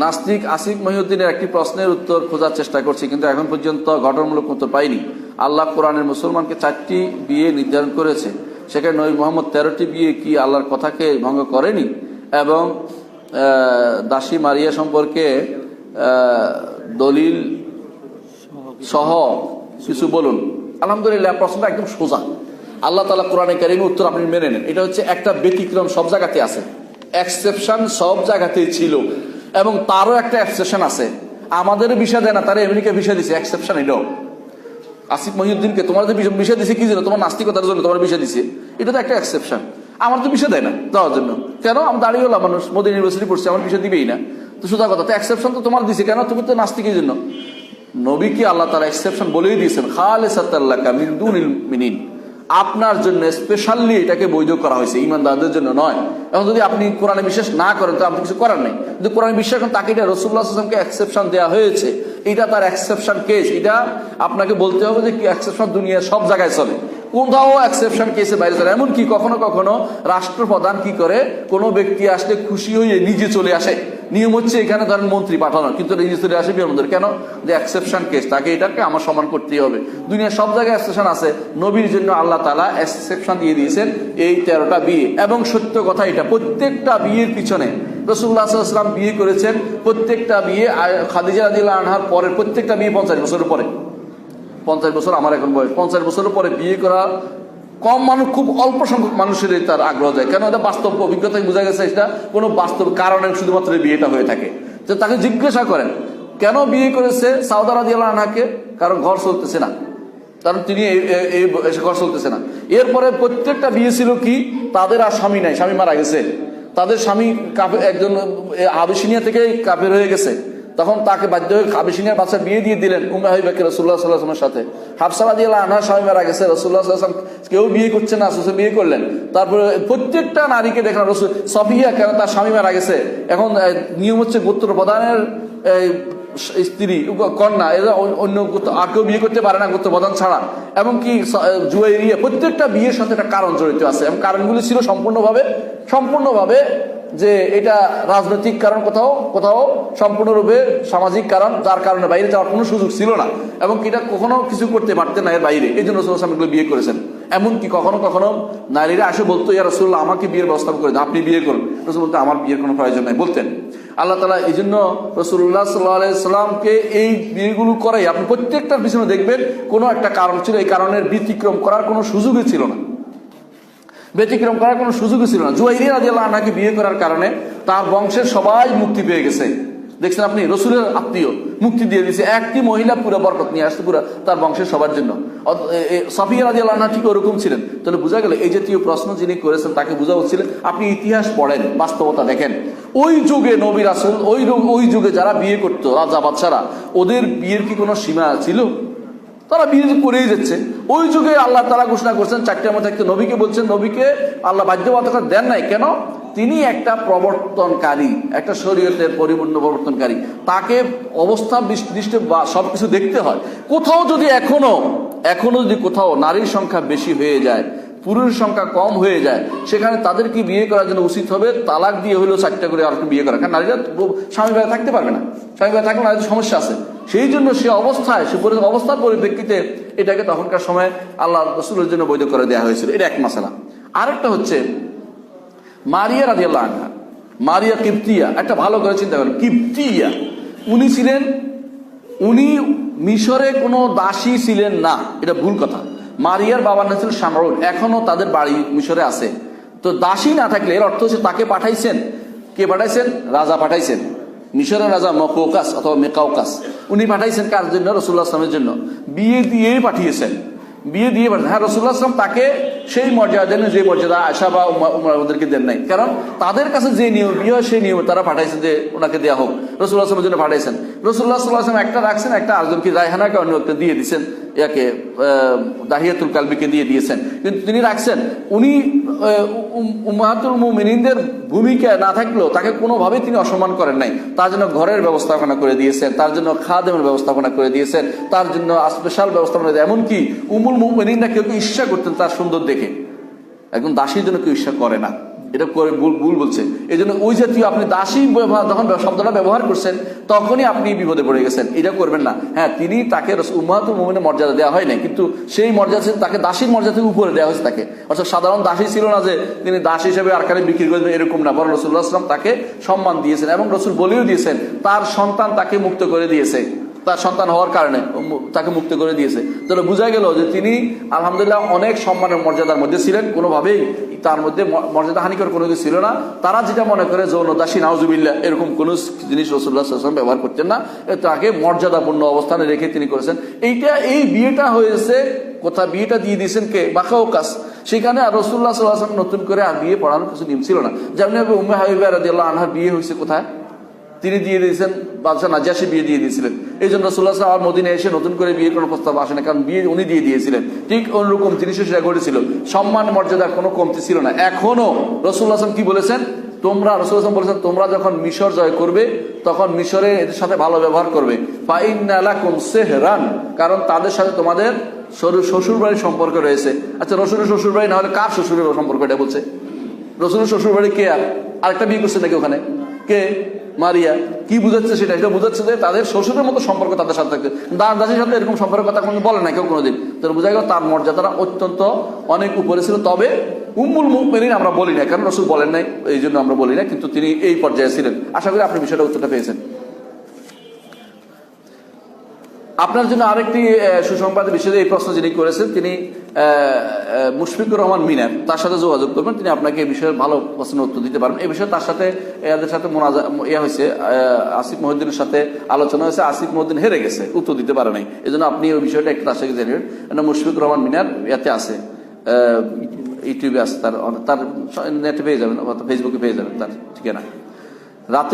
নাস্তিক আসিফ মহিউদ্দিনের একটি প্রশ্নের উত্তর খোঁজার চেষ্টা করছি, কিন্তু এখন পর্যন্ত ঘটনামূলক উত্তর পাইনি। আল্লাহ কোরআনের মুসলমানকে চারটি বিয়ে নির্ধারণ করেছে। সেখানে নবী মোহাম্মদ তেরোটি বিয়ে কি আল্লাহর কথাকে ভঙ্গ করেনি? এবং দাসী মারিয়া সম্পর্কে দলিল সহ কিছু বলুন। আলহামদুলিল্লাহ, প্রশ্নটা একদম সোজা। আল্লাহ তালা কোরআনে কারিমের উত্তর আপনি মেনে নেন। এটা হচ্ছে একটা ব্যতিক্রম সব জায়গাতে আছে। এক্সেপশন সব জায়গাতেই ছিল। এবং তারও একটা এক্সেপশন আছে। আমাদের বিষয় দেয় না, তারা আমেরিকা বিষয় দিছে এক্সেপশন এটাও। আসিফ মহিউদ্দিনকে, তোমার যে বিষয়- দিছে কি জন্য? তোমার নাস্তিকতার জন্য তোমার বিষয় দিছে। এটা তো একটা এক্সেপশন আমার তো বিষয় দেয় না দেওয়ার জন্য। কেন? আমি দাঁড়িয়ে হলাম মানুষ, মোদী ইউনিভার্সিটি পড়ছি, আমার বিষয় দিবেই না। তো সোজা কথা, তো এক্সেপশন তো তোমার দিছে, কেন? তুমি তো নাস্তিকের জন্য। নবীকে আল্লাহ তারা এক্সেপশন বলেই দিয়েছেন? খালে সাত্তাল্লাকা মিন্দুনিল মিনিন। আপনার জন্য স্পেশালি এটাকে বৈধ করা হয়েছে, ইমানদারদের জন্য নয়। এখন যদি আপনি কোরআনে বিশ্বাস না করেন তো আপনি কিছু করার নেই। যদি কোরআনে বিশ্বাস করেন তাকে এটা রসুল্লাহ আসলামকে এক্সেপশন দেওয়া হয়েছে। এটা তার এক্সেপশন কেস এটা আপনাকে বলতে হবে যে কি এক্সেপশন দুনিয়ার সব জায়গায় চলে। কোথাও এক্সেপশন কেসে বাইরে চলে। এমনকি কখনো কখনো রাষ্ট্রপ্রধান কি করে? কোনো ব্যক্তি আসলে খুশি হয়ে নিজে চলে আসে। নিয়ম হচ্ছে এখানে ধরেন মন্ত্রী পাঠানো, কিন্তু চলে আসে বিমানবন্দর কেন? যে এক্সেপশন কেস তাকে এটাকে আমার সমান করতেই হবে। দুনিয়ার সব জায়গায় এক্সেপশন আছে। নবীর জন্য আল্লাহ তালা এক্সেপশন দিয়ে দিয়েছেন এই তেরোটা বিয়ে। এবং সত্য কথা এটা, প্রত্যেকটা বিয়ের পিছনে রসুল্লাহ সাল্লাম বিয়ে করেছেন, প্রত্যেকটা বিয়ে খাদিজা আদিল্লা আনহার পরে, প্রত্যেকটা বিয়ে পঞ্চাশ বছরের পরে। পঞ্চাশ বছর আমার এখন বয়স। পঞ্চাশ বছরের পরে বিয়ে করা কম মানুষ, খুব অল্প সংখ্যক মানুষের তার আগ্রহ যায়। কেন? এটা বাস্তব অভিজ্ঞতায় বোঝা গেছে এটা কোনো বাস্তব কারণে শুধুমাত্র বিয়েটা হয়ে থাকে। তো তাকে জিজ্ঞাসা করেন, কেন বিয়ে করেছে সাউদার আদি আনহাকে কারণ ঘর চলতেছে না। কারণ তিনি এই- ঘর চলতেছে না। এরপরে প্রত্যেকটা বিয়ে ছিল কি? তাদের আর স্বামী নাই, স্বামী মারা গেছে। তাদের স্বামী একজন আবিসিনিয়া থেকে কাফের হয়ে গেছে। তখন তাকে বাধ্য হয়ে আবিসিনিয়ার বাচ্চা বিয়ে দিয়ে দিলেন উমে হইবাকে রসুল্লাহ সাল্লাহামের সাথে। হাফসালা দিয়ে আনার স্বামী মারা গেছে রসুল্লাহ সাল্লাম কেউ বিয়ে করছে না আসলে বিয়ে করলেন। তারপরে প্রত্যেকটা নারীকে দেখলাম, রসুল সফিয়া কেন তার স্বামী মারা গেছে? এখন নিয়ম হচ্ছে গোত্র প্রধানের স্ত্রী কন্যা, এরা অন্য- অন্য আর কেউ বিয়ে করতে পারে না গোত্র প্রধান ছাড়া। এমনকি জুয়েরিয়া প্রত্যেকটা বিয়ের সাথে একটা কারণ জড়িত আছে। এবং কারণগুলি ছিল সম্পূর্ণভাবে সম্পূর্ণভাবে যে এটা রাজনৈতিক কারণ কোথাও কোথাও সম্পূর্ণরূপে সামাজিক কারণ, যার কারণে বাইরে যাওয়ার কোনো সুযোগ ছিল না। এবং এটা কখনো কিছু করতে পারতেন না এর বাইরে। এই জন্য রসুল আসলাম বিয়ে করেছেন। এমনকি কখনো কখনো নারীরা আসে বলতো, ইয়া রসুল্লাহ আমাকে বিয়ের ব্যবস্থা করে আপনি বিয়ে করুন। রসুল বলতে, আমার বিয়ের কোনো প্রয়োজন নাই। বলতেন। আল্লাহ তালা এই জন্য রসুল্লাহ সাল্লাহ সাল্লামকে এই বিয়েগুলো করাই। আপনি প্রত্যেকটার পিছনে দেখবেন কোনো একটা কারণ ছিল, এই কারণের ব্যতিক্রম করার কোনো সুযোগই ছিল না। ব্যতিক্রম করার কোনো সুযোগই ছিল না। জুয়াইরি রাজিয়াল্লাহ আনাকে বিয়ে করার কারণে তার বংশের সবাই মুক্তি পেয়ে গেছে। দেখছেন আপনি? রসুলের আত্মীয় মুক্তি দিয়ে দিয়েছে। একটি মহিলা পুরো বরকত নিয়ে আসতে পুরো তার বংশের সবার জন্য। সাফিয়া রাজি আল্লাহ ঠিক ওরকম ছিলেন। তাহলে বোঝা গেল এই জাতীয় প্রশ্ন যিনি করেছেন তাকে বোঝা হচ্ছিল আপনি ইতিহাস পড়েন, বাস্তবতা দেখেন। ওই যুগে নবী রাসুল, ওই ওই যুগে যারা বিয়ে করতো রাজা বাদশারা ওদের বিয়ের কি কোনো সীমা ছিল? তারা বিয়ে করেই যাচ্ছে। ওই যুগে আল্লাহ তারা ঘোষণা করছেন, চারটে মধ্যে একটা নবীকে বলছেন, নবীকে আল্লাহ বাধ্যবাধকতা দেন নাই। কেন? তিনি একটা প্রবর্তনকারী, একটা শরীয়তের পরিপূর্ণ প্রবর্তনকারী। তাকে অবস্থা দৃষ্টি বা সবকিছু দেখতে হয়। কোথাও যদি এখনও এখনও যদি কোথাও নারীর সংখ্যা বেশি হয়ে যায় পুরুষের সংখ্যা কম হয়ে যায়, সেখানে তাদেরকে বিয়ে করার জন্য উচিত হবে তালাক দিয়ে হলেও চারটা করে আর বিয়ে করা। কারণ নারীরা স্বামী ভাই থাকতে পারবে না। স্বামী ভাই থাকলে নারীদের সমস্যা আছে। সেই জন্য সে অবস্থায়, সে অবস্থার পরিপ্রেক্ষিতে এটাকে তখনকার সময় আল্লাহ রসুলের জন্য বৈধ করে দেওয়া হয়েছিল। এটা এক মাসালা। আরেকটা হচ্ছে মারিয়া রাজিয়াল্লাহ আনহা, মারিয়া কিপ্তিয়া একটা ভালো করে চিন্তা করেন। কিপ্তিয়া উনি ছিলেন, উনি মিশরে কোনো দাসী ছিলেন না। এটা ভুল কথা। মারিয়ার বাবার নাম ছিল শামরুল এখনও তাদের বাড়ি মিশরে আছে। তো দাসী না থাকলে এর অর্থ হচ্ছে তাকে পাঠাইছেন। কে পাঠাইছেন? রাজা পাঠাইছেন। মিশরের রাজা মকৌকাস অথবা মেকাউকাস। উনি পাঠাইছেন কার জন্য? রসুল্লাহ আসলামের জন্য। বিয়ে দিয়েই পাঠিয়েছেন। বিয়ে দিয়ে পাঠান। হ্যাঁ রসুল্লাহ আসলাম তাকে সেই মর্যাদা দেন যে মর্যাদা আশা বা উমা- উমরা ওদেরকে দেন নাই। কারণ তাদের কাছে যে নিয়ম, বিয়ে হয় সেই নিয়ম তারা পাঠাইছেন যে ওনাকে দেওয়া হোক। রসুল্লাহ আসলামের জন্য পাঠাইছেন। রসুল্লাহ সাল্লাহ আসলাম একটা রাখছেন, একটা আরেকজনকে রায়হানাকে অন্য একটা দিয়ে দিয়েছেন ইয়াকে দাহিয়াতুল কালবিকে দিয়ে দিয়েছেন। কিন্তু তিনি রাখছেন, উনি উমাহাতুল মুমিনিনদের ভূমিকা না থাকলেও তাকে কোনোভাবেই তিনি অসম্মান করেন নাই। তার জন্য ঘরের ব্যবস্থাপনা করে দিয়েছেন, তার জন্য খাদেমের ব্যবস্থাপনা করে দিয়েছেন, তার জন্য স্পেশাল ব্যবস্থাপনা এমনকি উমুল মুমিনিনরা কেউ কেউ ঈর্ষা করতেন তার সুন্দর দেখে। একদম দাসীর জন্য কেউ ঈর্ষা করে না। এটা করে ভুল ভুল বলছে। এই জন্য ওই জাতীয় আপনি দাসী ব্যবহার যখন শব্দটা ব্যবহার করছেন, তখনই আপনি বিপদে পড়ে গেছেন। এটা করবেন না। হ্যাঁ তিনি তাকে উম্মাতুল মোমিনের মর্যাদা দেওয়া হয় নাই, কিন্তু সেই মর্যাদা তাকে দাসীর মর্যাদা থেকে উপরে দেওয়া হয়েছে তাকে। অর্থাৎ সাধারণ দাসী ছিল না যে তিনি দাস হিসেবে আরকারে বিক্রি করে এরকম না। বরং রসুল্লাহ আসলাম তাকে সম্মান দিয়েছেন এবং রসুল বলেও দিয়েছেন, তার সন্তান তাকে মুক্ত করে দিয়েছে। তার সন্তান হওয়ার কারণে তাকে মুক্ত করে দিয়েছে। তাহলে বোঝা গেল যে তিনি, আলহামদুলিল্লাহ, অনেক সম্মানের মর্যাদার মধ্যে ছিলেন। কোনোভাবেই তার মধ্যে মর্যাদা হানিকর কোনো কিছু ছিল না। তারা যেটা মনে করে যৌন দাসী নাউজুবিল্লা এরকম কোনো জিনিস রসুল্লাহ ব্যবহার করতেন না। তাকে মর্যাদাপূর্ণ অবস্থানে রেখে তিনি করেছেন। এইটা, এই বিয়েটা হয়েছে, কোথা বিয়েটা দিয়ে দিয়েছেন কে? বাকাউকাস সেখানে আর রসুল্লাহ সাল্লাহ নতুন করে আর বিয়ে পড়ানোর কিছু নিয়ম ছিল না। যেমন উম্মে হাবিবা রাদিয়াল্লাহু আনহার বিয়ে হয়েছে কোথায়? তিনি দিয়ে দিয়েছেন, বাদশাহ নাজাসি বিয়ে দিয়ে দিয়েছিলেন। এই জন্য রসুল্লাহ আর মদিনে এসে নতুন করে বিয়ের কোনো প্রস্তাব আসে না, কারণ বিয়ে উনি দিয়ে দিয়েছিলেন। ঠিক অন্যরকম জিনিসও সেটা ঘটেছিল। সম্মান, মর্যাদার কোনো কমতি ছিল না। এখনও রসুল্লাহ আসলাম কি বলেছেন? তোমরা রসুল আসলাম বলেছেন, তোমরা যখন মিশর জয় করবে, তখন মিশরে এদের সাথে ভালো ব্যবহার করবে। ফাইনালাকুম কারণ তাদের সাথে তোমাদের শ্বশুর বাড়ির সম্পর্ক রয়েছে। আচ্ছা রসুলের শ্বশুর বাড়ি না হলে কার শ্বশুরের সম্পর্ক এটা বলছে? রসুলের শ্বশুর বাড়ি কে আর? আরেকটা বিয়ে করছে নাকি ওখানে? কে? মারিয়া, কি বুঝাচ্ছে সেটা? সেটা বুঝাচ্ছে যে তাদের শ্বশুরের মতো সম্পর্ক তাদের সাথে থাকছে দাস দাসের সাথে এরকম সম্পর্ক কথা কোনো বলে না কেউ কোনোদিন। তো বোঝা গেল তার মর্যাদাটা অত্যন্ত অনেক উপরে ছিল। তবে উম্মুল মুমিনিন আমরা বলি না কারণ রসুল বলেন নাই, এই জন্য আমরা বলি না কিন্তু তিনি এই পর্যায়ে ছিলেন। আশা করি আপনি বিষয়টা উত্তরটা পেয়েছেন। আপনার জন্য আরেকটি সুসংবাদ বিষয়ে এই প্রশ্ন যিনি করেছেন, তিনি মুশফিকুর রহমান মিনার, তার সাথে যোগাযোগ করবেন, তিনি আপনাকে এই বিষয়ে ভালো প্রশ্নের উত্তর দিতে পারবেন। এই বিষয়ে তার সাথে, এদের সাথে ইয়া হয়েছে আসিফ মহিউদ্দিনের সাথে আলোচনা হয়েছে। আসিফ মহিউদ্দিন হেরে গেছে, উত্তর দিতে পারে নাই। এই জন্য আপনি ওই বিষয়টা একটু তার সাথে এটা মুশফিকুর রহমান মিনার ইয়াতে আছে। ইউটিউবে আছে, তার তার নেটে পেয়ে যাবেন ফেসবুকে পেয়ে যাবেন তার ঠিকানা। রাতে